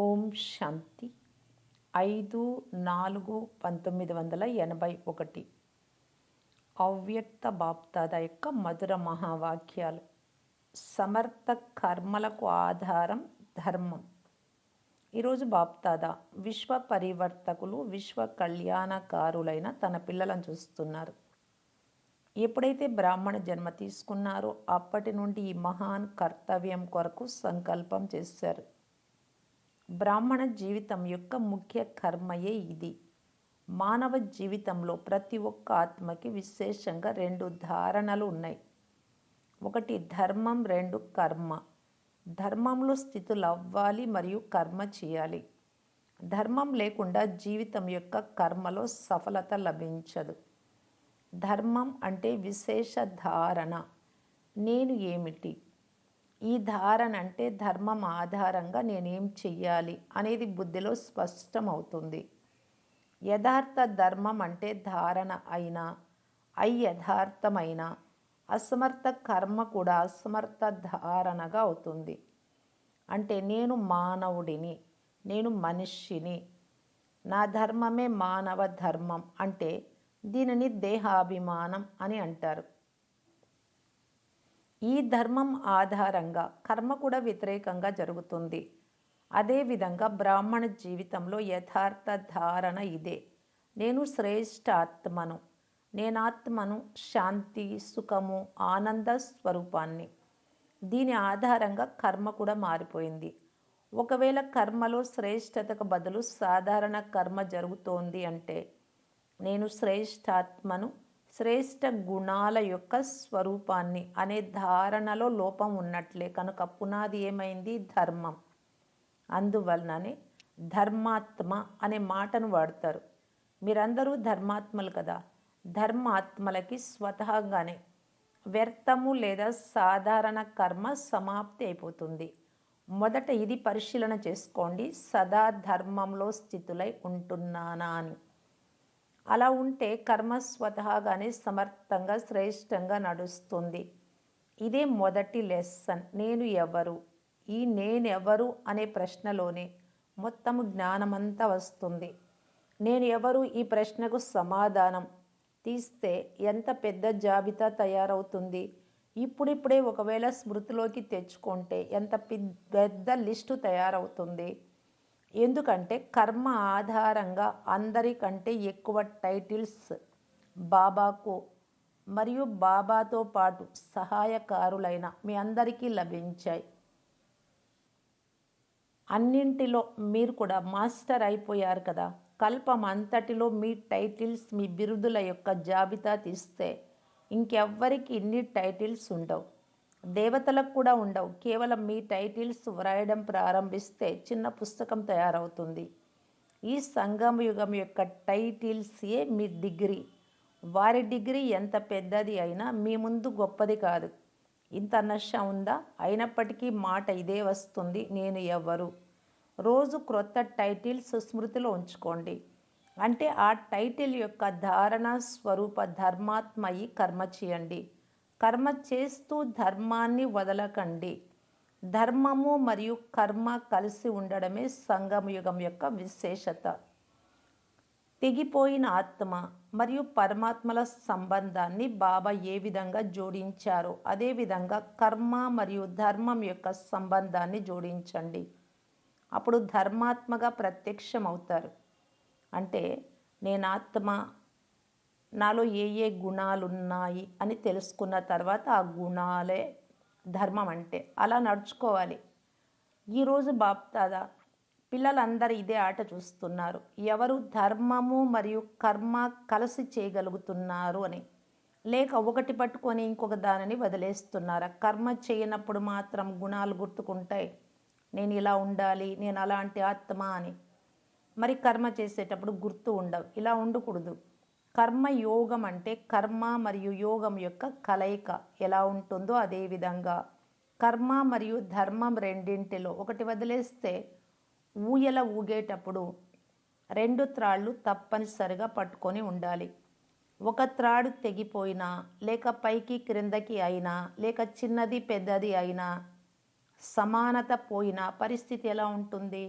ఓం శాంతి. ఐదు నాలుగు పంతొమ్మిది వందల ఎనభై ఒకటి. అవ్యక్త బాప్తాద యొక్క మధుర మహావాక్యాలు. సమర్థ కర్మలకు ఆధారం ధర్మం. ఈరోజు బాప్తాద విశ్వ పరివర్తకులు విశ్వ కళ్యాణకారులైన తన పిల్లలను చూస్తున్నారు. ఎప్పుడైతే బ్రాహ్మణ జన్మ తీసుకున్నారో అప్పటి నుండి ఈ మహాన్ కర్తవ్యం కొరకు సంకల్పం చేశారు. బ్రాహ్మణ జీవితం యొక్క ముఖ్య కర్మయే ఇది. మానవ జీవితంలో ప్రతి ఒక్క ఆత్మకి విశేషంగా రెండు ధారణలు ఉన్నాయి. ఒకటి ధర్మం రెండు కర్మ. ధర్మంలో స్థితులు అవ్వాలి మరియు కర్మ చేయాలి. ధర్మం లేకుండా జీవితం యొక్క కర్మలో సఫలత లభించదు. ధర్మం అంటే విశేష ధారణ. నేను ఏమిటి? ఈ ధారణ అంటే ధర్మం ఆధారంగా నేనేం చెయ్యాలి అనేది బుద్ధిలో స్పష్టమవుతుంది. యథార్థ ధర్మం అంటే ధారణ అయినా అయథార్థమైన అసమర్థ కర్మ కూడా అసమర్థ ధారణగా అవుతుంది. అంటే నేను మానవుడిని నేను మనిషిని నా ధర్మమే మానవ ధర్మం అంటే దీనిని దేహాభిమానం అని అంటారు. ఈ ధర్మం ఆధారంగా కర్మ కూడా వ్యతిరేకంగా జరుగుతుంది. అదేవిధంగా బ్రాహ్మణ జీవితంలో యథార్థ ధారణ ఇదే. నేను శ్రేష్ఠ ఆత్మను నేనాత్మను శాంతి సుఖము ఆనంద స్వరూపాన్ని. దీని ఆధారంగా కర్మ కూడా మారిపోయింది. ఒకవేళ కర్మలో శ్రేష్టతకు బదులు సాధారణ కర్మ జరుగుతోంది అంటే నేను శ్రేష్ఠాత్మను శ్రేష్ఠ గుణాల యొక్క స్వరూపాన్ని అనే ధారణలో లోపం ఉన్నట్లే. కనుక పునాది ఏమైంది? ధర్మం. అందువలననే ధర్మాత్మ అనే మాటను వాడతారు. మీరందరూ ధర్మాత్మలు కదా? ధర్మాత్మలకి స్వతహాగానే వ్యర్థము లేదా సాధారణ కర్మ సమాప్తి అయిపోతుంది. మొదట ఇది పరిశీలన చేసుకోండి. సదా ధర్మంలో స్థితులై ఉంటున్నానా అని. అలా ఉంటే కర్మ స్వతహాగానే సమర్థంగా శ్రేష్టంగా నడుస్తుంది. ఇదే మొదటి లెసన్. నేను ఎవరు? ఈ నేనెవరు అనే ప్రశ్నలోనే మొత్తము జ్ఞానమంతా వస్తుంది. నేను ఎవరు? ఈ ప్రశ్నకు సమాధానం తీస్తే ఎంత పెద్ద జాబితా తయారవుతుంది? ఇప్పుడిప్పుడే ఒకవేళ స్మృతిలోకి తెచ్చుకుంటే ఎంత పెద్ద లిస్టు తయారవుతుంది? ఎందుకంటే కర్మ ఆధారంగా అందరికంటే ఎక్కువ టైటిల్స్ బాబాకు మరియు బాబాతో పాటు సహాయకారులైన మీ అందరికీ లభించాయి. అన్నింటిలో మీరు కూడా మాస్టర్ అయిపోయారు కదా. కల్పం అంతటిలో మీ టైటిల్స్ మీ బిరుదుల యొక్క జాబితా తీస్తే ఇంకెవ్వరికి ఇన్ని టైటిల్స్ ఉండవు. దేవతలకు కూడా ఉండవు. కేవలం మీ టైటిల్స్ వ్రాయడం ప్రారంభిస్తే చిన్న పుస్తకం తయారవుతుంది. ఈ సంగమ యుగం యొక్క టైటిల్సే మీ డిగ్రీ. వారి డిగ్రీ ఎంత పెద్దది అయినా మీ ముందు గొప్పది కాదు. ఇంత నష ఉందా? అయినప్పటికీ మాట ఇదే వస్తుంది. నేను ఎవరు రోజు క్రొత్త టైటిల్స్ స్మృతిలో ఉంచుకోండి. అంటే ఆ టైటిల్ యొక్క ధారణ స్వరూప ధర్మాత్మయి కర్మ చేయండి. కర్మ చేస్తూ ధర్మాన్ని వదలకండి. ధర్మము మరియు కర్మ కలిసి ఉండడమే సంగమయుగం యొక్క విశేషత. తెగిపోయిన ఆత్మ మరియు పరమాత్మల సంబంధాన్ని బాబా ఏ విధంగా జోడించారో అదేవిధంగా కర్మ మరియు ధర్మం యొక్క సంబంధాన్ని జోడించండి. అప్పుడు ధర్మాత్మగా ప్రత్యక్షం అవుతారు అంటే నేను ఆత్మ నాలో ఏ ఏ గుణాలు ఉన్నాయి అని తెలుసుకున్న తర్వాత ఆ గుణాలే ధర్మం అంటే అలా నడుచుకోవాలి. ఈరోజు బాప్తాదా పిల్లలందరూ ఇదే ఆట చూస్తున్నారు. ఎవరు ధర్మము మరియు కర్మ కలిసి చేయగలుగుతున్నారు అని. లేక ఒకటి పట్టుకొని ఇంకొక దానిని వదిలేస్తున్నారా? కర్మ చేయనప్పుడు మాత్రం గుణాలు గుర్తుకుంటాయి. నేను ఇలా ఉండాలి నేను అలాంటి ఆత్మ అని. మరి కర్మ చేసేటప్పుడు గుర్తు ఉండవు. ఇలా ఉండకూడదు. కర్మ యోగం అంటే కర్మ మరియు యోగం యొక్క కలయిక ఎలా ఉంటుందో అదేవిధంగా కర్మ మరియు ధర్మం రెండింటిలో ఒకటి వదిలేస్తే ఊయల ఊగేటప్పుడు రెండు త్రాళ్ళు తప్పనిసరిగా పట్టుకొని ఉండాలి. ఒక త్రాడు తెగిపోయినా లేక పైకి క్రిందకి అయినా లేక చిన్నది పెద్దది అయినా సమానత పోయిన పరిస్థితి ఎలా ఉంటుంది?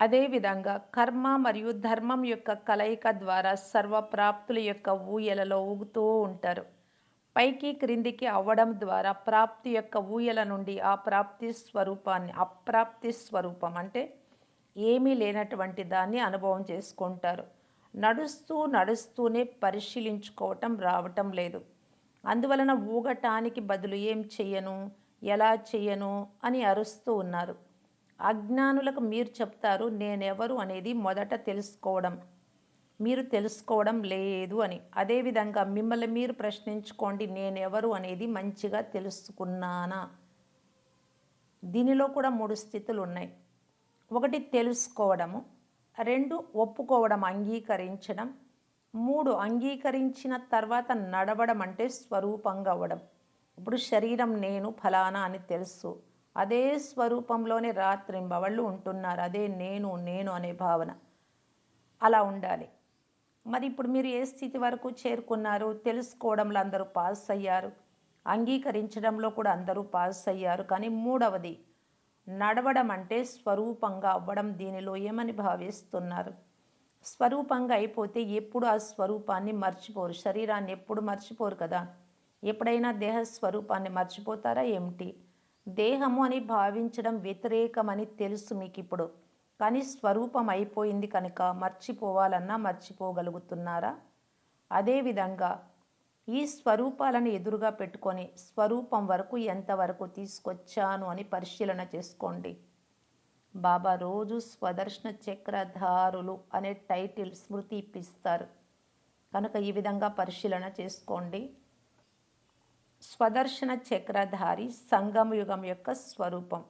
అదేవిధంగా కర్మ మరియు ధర్మం యొక్క కలయిక ద్వారా సర్వప్రాప్తుల యొక్క ఊయలలో ఊగుతూ ఉంటారు. పైకి క్రిందికి అవ్వడం ద్వారా ప్రాప్తి యొక్క ఊయల నుండి ఆ ప్రాప్తి స్వరూపాన్ని అప్రాప్తి స్వరూపం అంటే ఏమీ లేనటువంటి దాన్ని అనుభవం చేసుకుంటారు. నడుస్తూ నడుస్తూనే పరిశీలించుకోవటం రావటం లేదు. అందువలన ఊగటానికి బదులు ఏం చెయ్యను ఎలా చెయ్యను అని అరుస్తూ ఉన్నారు. అజ్ఞానులకు మీరు చెప్తారు నేనెవరు? అనేది మొదట తెలుసుకోవడం. మీరు తెలుసుకోవడం లేదు అని. అదేవిధంగా మిమ్మల్ని మీరు ప్రశ్నించుకోండి నేనెవరు? అనేది మంచిగా తెలుసుకున్నానా? దీనిలో కూడా మూడు స్థితులు ఉన్నాయి. ఒకటి తెలుసుకోవడము. రెండు ఒప్పుకోవడం అంగీకరించడం. మూడు అంగీకరించిన తర్వాత నడవడం అంటే స్వరూపంగా అవ్వడం. ఇప్పుడు శరీరం నేను ఫలానా అని తెలుసు. అదే స్వరూపంలోనే రాత్రింబవళ్ళు ఉంటున్నారు. అదే నేను నేను అనే భావన అలా ఉండాలి. మరి ఇప్పుడు మీరు ఏ స్థితి వరకు చేరుకున్నారు? తెలుసుకోవడంలో అందరూ పాస్ అయ్యారు. అంగీకరించడంలో కూడా అందరూ పాస్ అయ్యారు. కానీ మూడవది నడవడం అంటే స్వరూపంగా అవ్వడం దీనిలో ఏమని భావిస్తున్నారు? స్వరూపంగా అయిపోతే ఎప్పుడు ఆ స్వరూపాన్ని మర్చిపోరు? శరీరాన్ని ఎప్పుడు మర్చిపోరు కదా? ఎప్పుడైనా దేహ స్వరూపాన్ని మర్చిపోతారా? ఏమిటి? దేహము అని భావించడం వ్యతిరేకమని తెలుసు మీకు ఇప్పుడు కానీ స్వరూపం అయిపోయింది కనుక మర్చిపోవాలన్నా మర్చిపోగలుగుతున్నారా? అదేవిధంగా ఈ స్వరూపాలను ఎదురుగా పెట్టుకొని స్వరూపం వరకు ఎంతవరకు తీసుకొచ్చాను అని పరిశీలన చేసుకోండి. బాబా రోజు స్వదర్శన చక్రధారులు అనే టైటిల్ స్మృతి ఇప్పిస్తారు. కనుక ఈ విధంగా పరిశీలన చేసుకోండి. స్వదర్శన చక్రధారి సంగమ యుగం యొక్క స్వరూపం.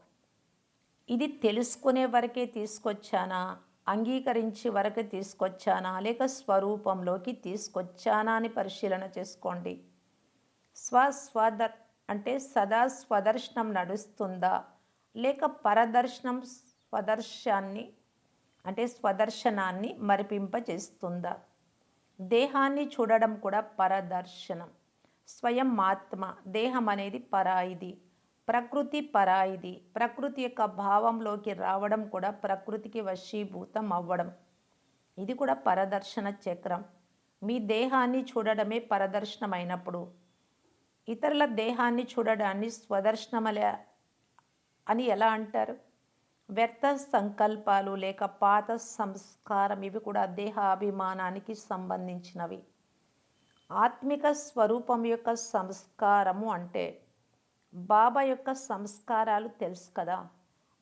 ఇది తెలుసుకునే వరకే తీసుకొచ్చానా? అంగీకరించి వరకు తీసుకొచ్చానా? లేక స్వరూపంలోకి తీసుకొచ్చానా అని పరిశీలన చేసుకోండి. స్వ స్వదర్ అంటే సదా స్వదర్శనం నడుస్తుందా? లేక పరదర్శనం స్వదర్శాన్ని అంటే స్వదర్శనాన్ని మరిపింపజేస్తుందా దేహాన్ని చూడడం కూడా పరదర్శనం. స్వయం ఆత్మ దేహం అనేది పరాయిది ప్రకృతి పరాయిది. ప్రకృతి యొక్క భావంలోకి రావడం కూడా ప్రకృతికి వశీభూతం అవ్వడం. ఇది కూడా పరదర్శన చక్రం. మీ దేహాన్ని చూడడమే పరదర్శనమైనప్పుడు. ఇతరుల దేహాన్ని చూడడాన్ని స్వదర్శనమలే అని ఎలా అంటారు? వ్యర్థ సంకల్పాలు లేక పాత సంస్కారం ఇవి కూడా దేహాభిమానానికి సంబంధించినవి. ఆత్మిక స్వరూపం యొక్క సంస్కారము అంటే బాబా యొక్క సంస్కారాలు తెలుసు కదా.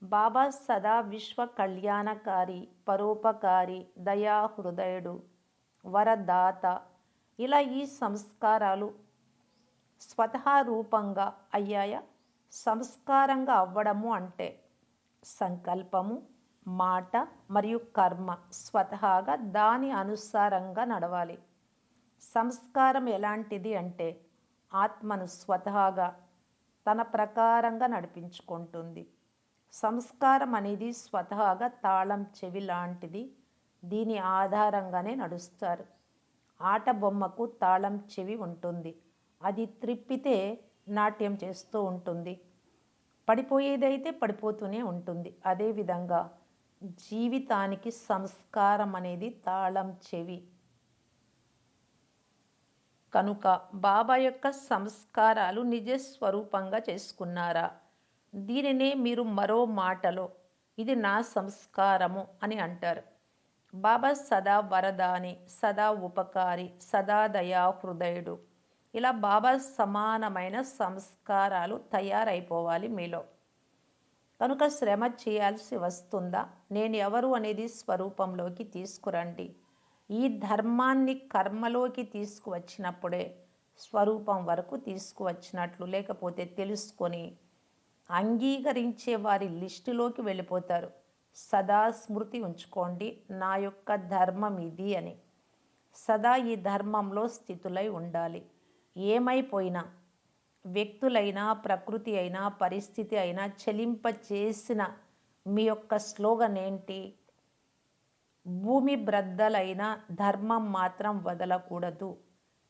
బాబా సదా విశ్వ కళ్యాణకారి పరోపకారి దయా హృదయుడు వరదాత. ఇలా ఈ సంస్కారాలు స్వతహా రూపంగా అయ్యాయా? సంస్కారంగా అవ్వడము అంటే సంకల్పము మాట మరియు కర్మ స్వతహాగా దాని అనుసారంగా నడవాలి. సంస్కారం ఎలాంటిది అంటే ఆత్మను స్వతహాగా తన ప్రకారంగా నడిపించుకుంటుంది. సంస్కారం అనేది స్వతహాగా తాళం చెవి లాంటిది. దీని ఆధారంగానే నడుస్తారు. ఆట బొమ్మకు తాళం చెవి ఉంటుంది. అది త్రిప్పితే నాట్యం చేస్తూ ఉంటుంది. పడిపోయేదైతే పడిపోతూనే ఉంటుంది. అదేవిధంగా జీవితానికి సంస్కారం అనేది తాళం చెవి. కనుక బాబా యొక్క సంస్కారాలు నిజ స్వరూపంగా చేసుకున్నారా? దీనినే మీరు మరో మాటలో ఇది నా సంస్కారము అని అంటారు. బాబా సదా వరదాని సదా ఉపకారి సదా దయా హృదయుడు ఇలా బాబా సమానమైన సంస్కారాలు తయారైపోవాలి మీలో. కనుక శ్రమ చేయాల్సి వస్తుందా? నేను ఎవరు అనేది స్వరూపంలోకి తీసుకురండి. ఈ ధర్మాన్ని కర్మలోకి తీసుకువచ్చినప్పుడే స్వరూపం వరకు తీసుకువచ్చినట్లు లేకపోతే తెలుసుకొని అంగీకరించే వారి లిస్టులోకి వెళ్ళిపోతారు. సదా స్మృతి ఉంచుకోండి నా యొక్క ధర్మం ఇది అని. సదా ఈ ధర్మంలో స్థితులై ఉండాలి. ఏమైపోయినా వ్యక్తులైనా ప్రకృతి అయినా పరిస్థితి అయినా చెలింప చేసిన మీ యొక్క స్లోగన్ ఏంటి భూమి బ్రద్దలైన ధర్మం మాత్రం వదలకూడదు.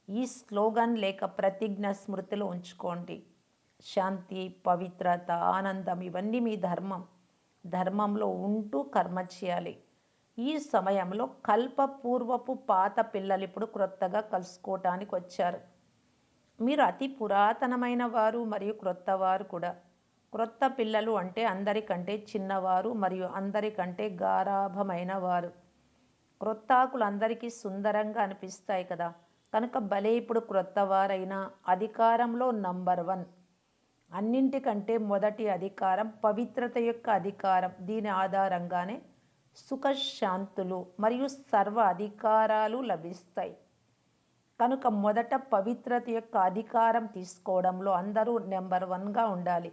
ఈ స్లోగన్ లేక ప్రతిజ్ఞ స్మృతిలో ఉంచుకోండి. శాంతి పవిత్రత ఆనందం ఇవన్నీ మీ ధర్మం. ధర్మంలో ఉంటూ కర్మ చేయాలి. ఈ సమయంలో కల్పపూర్వపు పాత పిల్లలు ఇప్పుడు క్రొత్తగా కలుసుకోవటానికి వచ్చారు. మీరు అతి పురాతనమైన వారు మరియు క్రొత్త వారు కూడా. క్రొత్త పిల్లలు అంటే అందరికంటే చిన్నవారు మరియు అందరికంటే గారాభమైన వారు. క్రొత్త ఆకులు అందరికీ సుందరంగా అనిపిస్తాయి కదా. కనుక భలే ఇప్పుడు క్రొత్తవారైనా అధికారంలో నంబర్ వన్. అన్నింటికంటే మొదటి అధికారం పవిత్రత యొక్క అధికారం. దీని ఆధారంగానే సుఖశాంతులు మరియు సర్వ అధికారాలు లభిస్తాయి. కనుక మొదట పవిత్రత యొక్క అధికారం తీసుకోవడంలో అందరూ నెంబర్ వన్గా ఉండాలి.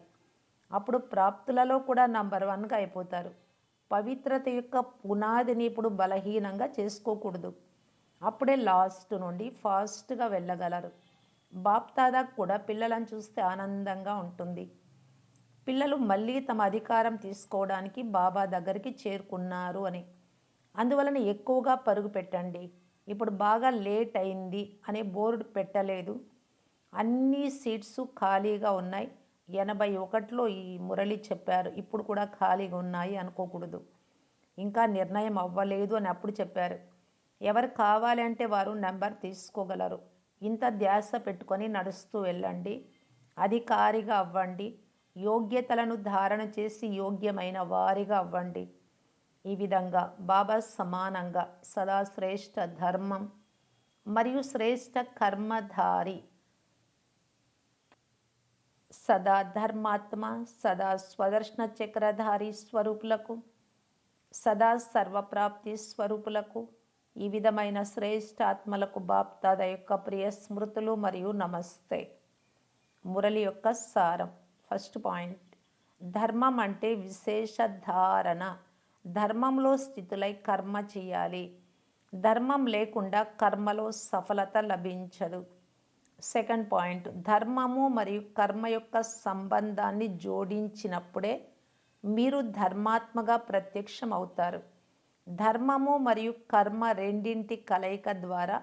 అప్పుడు ప్రాప్తులలో కూడా నంబర్ వన్గా అయిపోతారు. పవిత్రత యొక్క పునాదిని ఇప్పుడు బలహీనంగా చేసుకోకూడదు. అప్పుడే లాస్ట్ నుండి ఫాస్ట్గా వెళ్ళగలరు. బాప్తాదా కూడా పిల్లలను చూస్తే ఆనందంగా ఉంటుంది. పిల్లలు మళ్ళీ తమ అధికారం తీసుకోవడానికి బాబా దగ్గరికి చేరుకున్నారు అని. అందువలన ఎక్కువగా పరుగు పెట్టండి. ఇప్పుడు బాగా లేట్ అయింది అనే బోర్డు పెట్టలేదు. అన్ని సీట్స్ ఖాళీగా ఉన్నాయి. ఎనభై ఒకటిలో ఈ మురళి చెప్పారు ఇప్పుడు కూడా ఖాళీగా ఉన్నాయి అనుకోకూడదు. ఇంకా నిర్ణయం అవ్వలేదు అని అప్పుడు చెప్పారు. ఎవరు కావాలంటే వారు నెంబర్ తీసుకోగలరు. ఇంత ధ్యాస పెట్టుకొని నడుస్తూ వెళ్ళండి. అధికారిగా అవ్వండి. యోగ్యతలను ధారణ చేసి యోగ్యమైన వారిగా అవ్వండి. ఈ విధంగా బాబా సమానంగా సదా శ్రేష్ట ధర్మం మరియు శ్రేష్ఠ కర్మధారి సదా ధర్మాత్మ సదా స్వదర్శన చక్రధారి స్వరూపులకు సదా సర్వప్రాప్తి స్వరూపులకు ఈ విధమైన శ్రేష్ఠాత్మలకు బాప్తాద యొక్క ప్రియ స్మృతులు మరియు నమస్తే. మురళి యొక్క సారం. First point. ధర్మం అంటే విశేష ధారణ. ధర్మంలో స్థితులై కర్మ చేయాలి. ధర్మం లేకుండా కర్మలో సఫలత లభించదు. Second point. ధర్మము మరియు కర్మ యొక్క సంబంధాన్ని జోడించినప్పుడే మీరు ధర్మాత్మగా ప్రత్యక్షం అవుతారు ధర్మము మరియు కర్మ రెండింటి కలయిక ద్వారా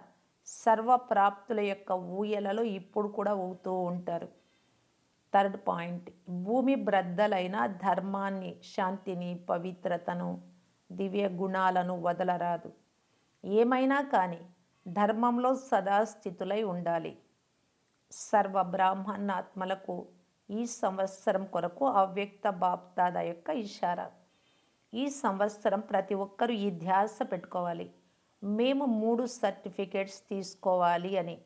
సర్వప్రాప్తుల యొక్క ఊయలలో ఇప్పుడు కూడా ఊతూ ఉంటారు. Third point. భూమి బ్రద్దలైన ధర్మాన్ని శాంతిని పవిత్రతను దివ్య గుణాలను వదలరాదు. ఏమైనా కానీ ధర్మంలో సదాస్థితులై ఉండాలి. సర్వ బ్రాహ్మణాత్మలకు ఈ సంవత్సరం కొరకు అవ్యక్త బాప్తాద యొక్క ఇషారా. ఈ సంవత్సరం ప్రతి ఒక్కరూ ఈ ధ్యాస పెట్టుకోవాలి. మేము మూడు సర్టిఫికేట్స్ తీసుకోవాలి అని.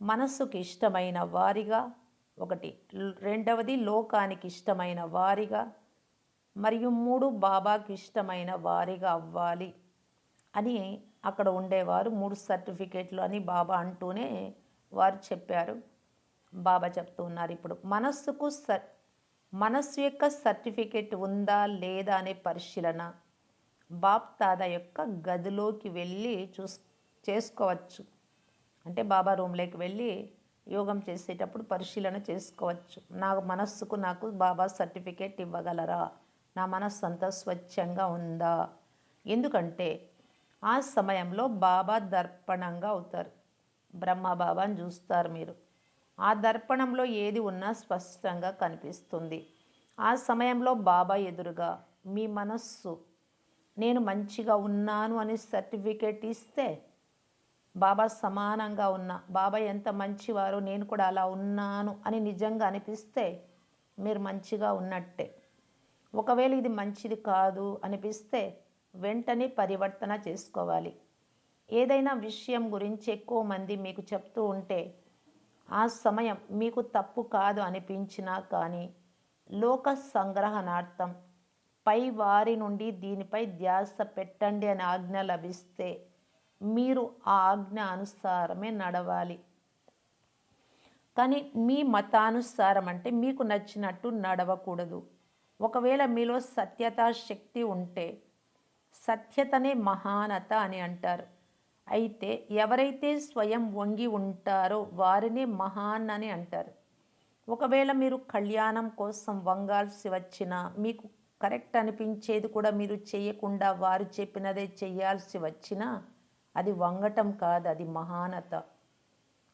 మనసుకు ఇష్టమైన వారిగా ఒకటి రెండవది లోకానికి ఇష్టమైన వారిగా మరియు మూడు బాబాకి ఇష్టమైన వారిగా అవ్వాలి అని అక్కడ ఉండేవారు మూడు సర్టిఫికేట్లు అని బాబా అంటూనే వారు చెప్పారు. బాబా చెప్తూ ఉన్నారు ఇప్పుడు మనస్సుకు స మనస్సు యొక్క సర్టిఫికేట్ ఉందా లేదా అనే పరిశీలన బాప్ తాత యొక్క గదిలోకి వెళ్ళి చూస్ చేసుకోవచ్చు. అంటే బాబా రూమ్లోకి వెళ్ళి యోగం చేసేటప్పుడు పరిశీలన చేసుకోవచ్చు. నా మనస్సుకు నాకు బాబా సర్టిఫికేట్ ఇవ్వగలరా? నా మనస్సు అంతా స్వచ్ఛంగా ఉందా? ఎందుకంటే ఆ సమయంలో బాబా దర్పణంగా అవుతారు. బ్రహ్మ చూస్తారు మీరు. ఆ దర్పణంలో ఏది ఉన్నా స్పష్టంగా కనిపిస్తుంది. ఆ సమయంలో బాబా ఎదురుగా మీ మనస్సు నేను మంచిగా ఉన్నాను అని సర్టిఫికేట్ ఇస్తే బాబా సమానంగా ఉన్నా బాబా ఎంత మంచివారో నేను కూడా అలా ఉన్నాను అని నిజంగా అనిపిస్తే మీరు మంచిగా ఉన్నట్టే. ఒకవేళ ఇది మంచిది కాదు అనిపిస్తే వెంటనే పరివర్తన చేసుకోవాలి. ఏదైనా విషయం గురించి ఎక్కువ మంది మీకు చెప్తూ ఉంటే ఆ సమయం మీకు తప్పు కాదు అనిపించినా కానీ లోక సంగ్రహణార్థం పై వారి నుండి దీనిపై ధ్యాస పెట్టండి అని ఆజ్ఞ లభిస్తే మీరు ఆ ఆజ్ఞ అనుసారమే నడవాలి. కానీ మీ మతానుసారం అంటే మీకు నచ్చినట్టు నడవకూడదు. ఒకవేళ మీలో సత్యత శక్తి ఉంటే సత్యతనే మహానత అని అంటారు. అయితే ఎవరైతే స్వయం వంగి ఉంటారో వారినే మహాన్ అని అంటారు. ఒకవేళ మీరు కళ్యాణం కోసం వంగాల్సి వచ్చినా మీకు కరెక్ట్ అనిపించేది కూడా మీరు చేయకుండా వారు చెప్పినదే చేయాల్సి వచ్చినా అది వంగటం కాదు అది మహానత.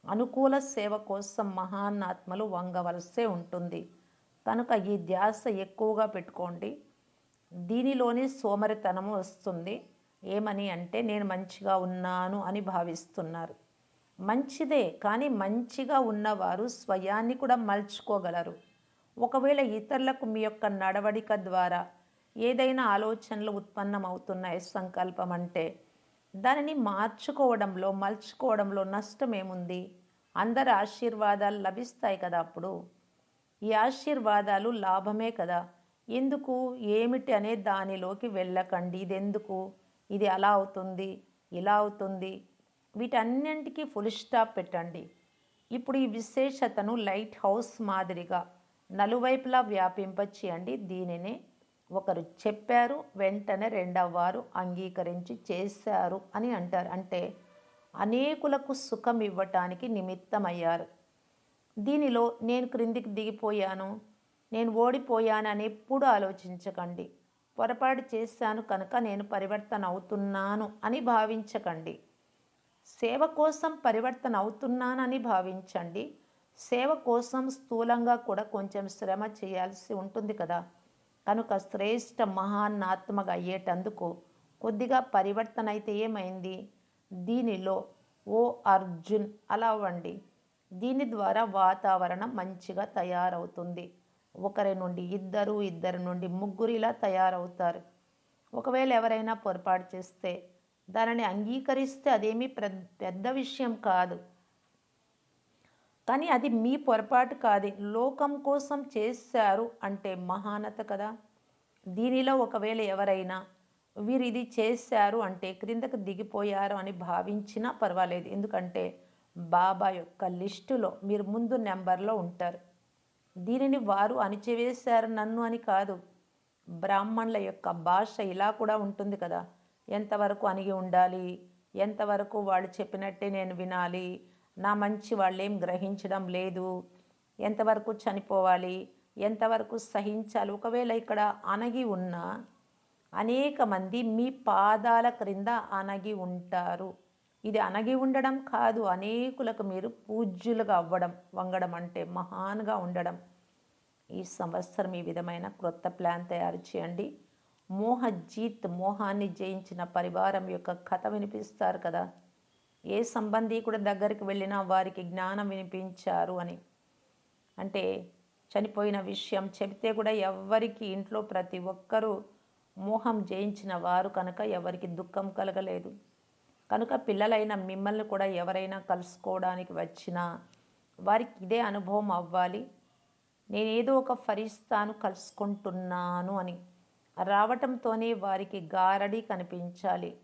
అనుకూల సేవ కోసం మహానాత్మలు వంగవలసే ఉంటుంది. కనుక ఈ ధ్యాస ఎక్కువగా పెట్టుకోండి. దీనిలోనే సోమరితనము వస్తుంది. ఏమని అంటే నేను మంచిగా ఉన్నాను అని భావిస్తున్నారు. మంచిదే కానీ మంచిగా ఉన్నవారు స్వయాన్ని కూడా మలుచుకోగలరు. ఒకవేళ ఇతరులకు మీ యొక్క నడవడిక ద్వారా ఏదైనా ఆలోచనలు ఉత్పన్నమవుతున్నాయి సంకల్పం అంటే దానిని మార్చుకోవడంలో మలుచుకోవడంలో నష్టం ఏముంది అందరి ఆశీర్వాదాలు లభిస్తాయి కదా అప్పుడు. ఈ ఆశీర్వాదాలు లాభమే కదా. ఎందుకు? ఏమిటి అనే దానిలోకి వెళ్ళకండి. ఇది ఎందుకు ఇది అలా అవుతుంది ఇలా అవుతుంది. వీటన్నింటికి ఫుల్ స్టాప్ పెట్టండి. ఇప్పుడు ఈ విశేషతను లైట్ హౌస్ మాదిరిగా నలువైపులా వ్యాపింపచేయండి. దీనిని ఒకరు చెప్పారు వెంటనే రెండవ వారు అంగీకరించి చేశారు అని అంటారు. అంటే అనేకులకు సుఖం ఇవ్వటానికి నిమిత్తమయ్యారు. దీనిలో నేను క్రిందికి దిగిపోయాను నేను ఓడిపోయాను అని ఎప్పుడు ఆలోచించకండి. పొరపాటు చేశాను కనుక నేను పరివర్తన అవుతున్నాను అని భావించకండి. సేవ కోసం పరివర్తన అవుతున్నానని భావించండి. సేవ కోసం స్థూలంగా కూడా కొంచెం శ్రమ చేయాల్సి ఉంటుంది కదా. కనుక శ్రేష్ఠ మహానాత్మగా అయ్యేటందుకు కొద్దిగా పరివర్తన అయితే ఏమైంది? దీనిలో ఓ అర్జున్ అలా అవ్వండి. దీని ద్వారా వాతావరణం మంచిగా తయారవుతుంది. ఒకరి నుండి ఇద్దరు ఇద్దరి నుండి ముగ్గురు ఇలా తయారవుతారు. ఒకవేళ ఎవరైనా పొరపాటు చేస్తే దానిని అంగీకరిస్తే అదేమీ పెద్ద విషయం కాదు. కానీ అది మీ పొరపాటు కాదు. లోకం కోసం చేశారు అంటే మహానత కదా. దీనిలో ఒకవేళ ఎవరైనా వీరు ఇది చేశారు అంటే క్రిందకు దిగిపోయారు అని భావించినా పర్వాలేదు. ఎందుకంటే బాబా యొక్క లిస్టులో మీరు ముందు నెంబర్లో ఉంటారు. దీనిని వారు అణిచివేశారు నన్ను అని కాదు. బ్రాహ్మణుల యొక్క భాష ఇలా కూడా ఉంటుంది కదా. ఎంతవరకు అణిగి ఉండాలి? ఎంతవరకు వాళ్ళు చెప్పినట్టే నేను వినాలి? నా మంచి వాళ్ళేం గ్రహించడం లేదు. ఎంతవరకు చనిపోవాలి? ఎంతవరకు సహించాలి? ఒకవేళ ఇక్కడ అణగి ఉన్న అనేక మంది మీ పాదాల క్రింద అణగి ఉంటారు. ఇది అణగి ఉండడం కాదు. అనేకులకు మీరు పూజ్యులుగా అవ్వడం వంగడం అంటే మహాన్గా ఉండడం. ఈ సంవత్సరం ఈ విధమైన క్రొత్త ప్లాన్ తయారు చేయండి. మోహజీత్ మోహాన్ని జయించిన పరివారం యొక్క కథ వినిపిస్తారు కదా. ఏ సంబంధీకుడు దగ్గరికి వెళ్ళినా వారికి జ్ఞానం వినిపించారు అని. అంటే చనిపోయిన విషయం చెబితే కూడా ఎవరికి ఇంట్లో ప్రతి ఒక్కరూ మోహం జయించిన వారు కనుక ఎవరికి దుఃఖం కలగలేదు. కనుక పిల్లలైన మిమ్మల్ని కూడా ఎవరైనా కలుసుకోవడానికి వచ్చినా వారికి ఇదే అనుభవం అవ్వాలి. నేనేదో ఒక ఫరిస్తాను కలుసుకుంటున్నాను అని రావటంతోనే వారికి గారడి కనిపించాలి.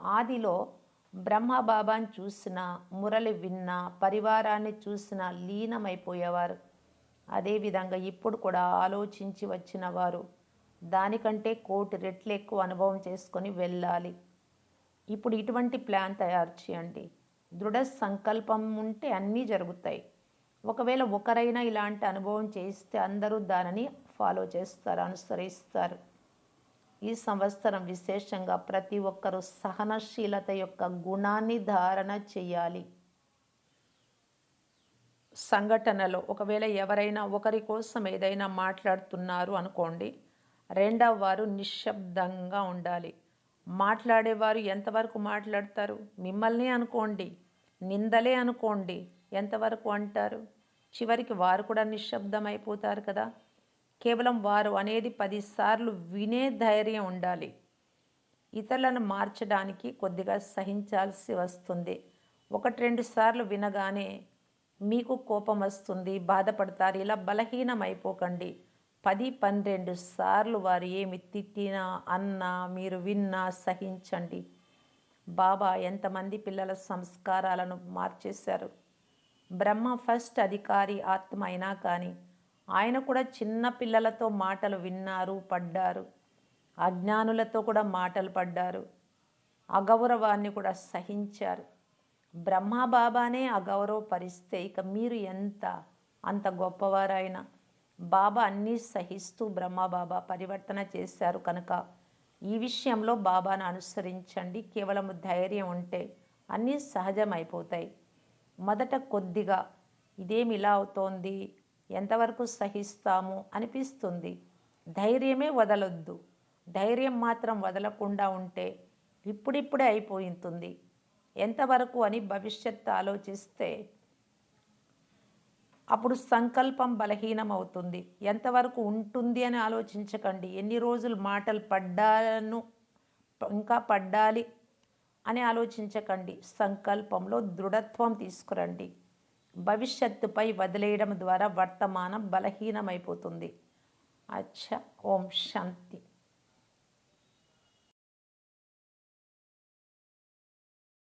ఆదిలో బ్రహ్మబాబాని చూసిన మురళి విన్న పరివారాన్ని చూసిన లీనమైపోయేవారు. అదేవిధంగా ఇప్పుడు కూడా ఆలోచించి వచ్చిన వారు దానికంటే కోటి రెట్లు ఎక్కువ అనుభవం చేసుకొని వెళ్ళాలి. ఇప్పుడు ఇటువంటి ప్లాన్ తయారు చేయండి. దృఢ సంకల్పం ఉంటే అన్నీ జరుగుతాయి. ఒకవేళ ఒకరైనా ఇలాంటి అనుభవం చేస్తే అందరూ దానిని ఫాలో చేస్తారు అనుసరిస్తారు. ఈ సంవత్సరం విశేషంగా ప్రతి ఒక్కరూ సహనశీలత యొక్క గుణాన్ని ధారణ చేయాలి. సంఘటనలో ఒకవేళ ఎవరైనా ఒకరి కోసం ఏదైనా మాట్లాడుతున్నారు అనుకోండి రెండవ వారు నిశ్శబ్దంగా ఉండాలి. మాట్లాడేవారు ఎంతవరకు మాట్లాడతారు? మిమ్మల్ని అనుకోండి నిందలే అనుకోండి ఎంతవరకు అంటారు? చివరికి వారు కూడా నిశ్శబ్దం అయిపోతారు కదా. కేవలం వారు అనేది పదిసార్లు వినే ధైర్యం ఉండాలి. ఇతరులను మార్చడానికి కొద్దిగా సహించాల్సి వస్తుంది. ఒకటి రెండు సార్లు వినగానే మీకు కోపం వస్తుంది బాధపడతారు. ఇలా బలహీనం అయిపోకండి పది పన్నెండు సార్లు వారు ఏమి తిట్టినా అన్నా మీరు విన్నా సహించండి. బాబా ఎంతమంది పిల్లల సంస్కారాలను మార్చేశారు? బ్రహ్మ ఫస్ట్ అధికారి ఆత్మ అయినా కానీ ఆయన కూడా చిన్న పిల్లలతో మాటలు విన్నారు పడ్డారు. అజ్ఞానులతో కూడా మాటలు పడ్డారు. అగౌరవాన్ని కూడా సహించారు. బ్రహ్మబాబానే అగౌరవపరిస్తే ఇక మీరు ఎంత అంత గొప్పవారైనా బాబా అన్నీ సహిస్తూ బ్రహ్మబాబా పరివర్తన చేశారు కనుక ఈ విషయంలో బాబాను అనుసరించండి. కేవలం ధైర్యం ఉంటే అన్నీ సహజమైపోతాయి. మొదట కొద్దిగా ఇదేమి ఇలా అవుతోంది? ఎంతవరకు సహిస్తాము? అనిపిస్తుంది. ధైర్యమే వదలొద్దు. ధైర్యం మాత్రం వదలకుండా ఉంటే ఇప్పుడిప్పుడే అయిపోయింటుంది. ఎంతవరకు అని భవిష్యత్తు ఆలోచిస్తే అప్పుడు సంకల్పం బలహీనం అవుతుంది ఎంతవరకు ఉంటుంది అని ఆలోచించకండి. ఎన్ని రోజులు మాటలు పడ్డాను ఇంకా పడ్డాలి అని ఆలోచించకండి. సంకల్పంలో దృఢత్వం తీసుకురండి. భవిష్యత్తుపై వదిలేయడం ద్వారా వర్తమానం బలహీనమైపోతుంది. అచ్చ ఓం శాంతి.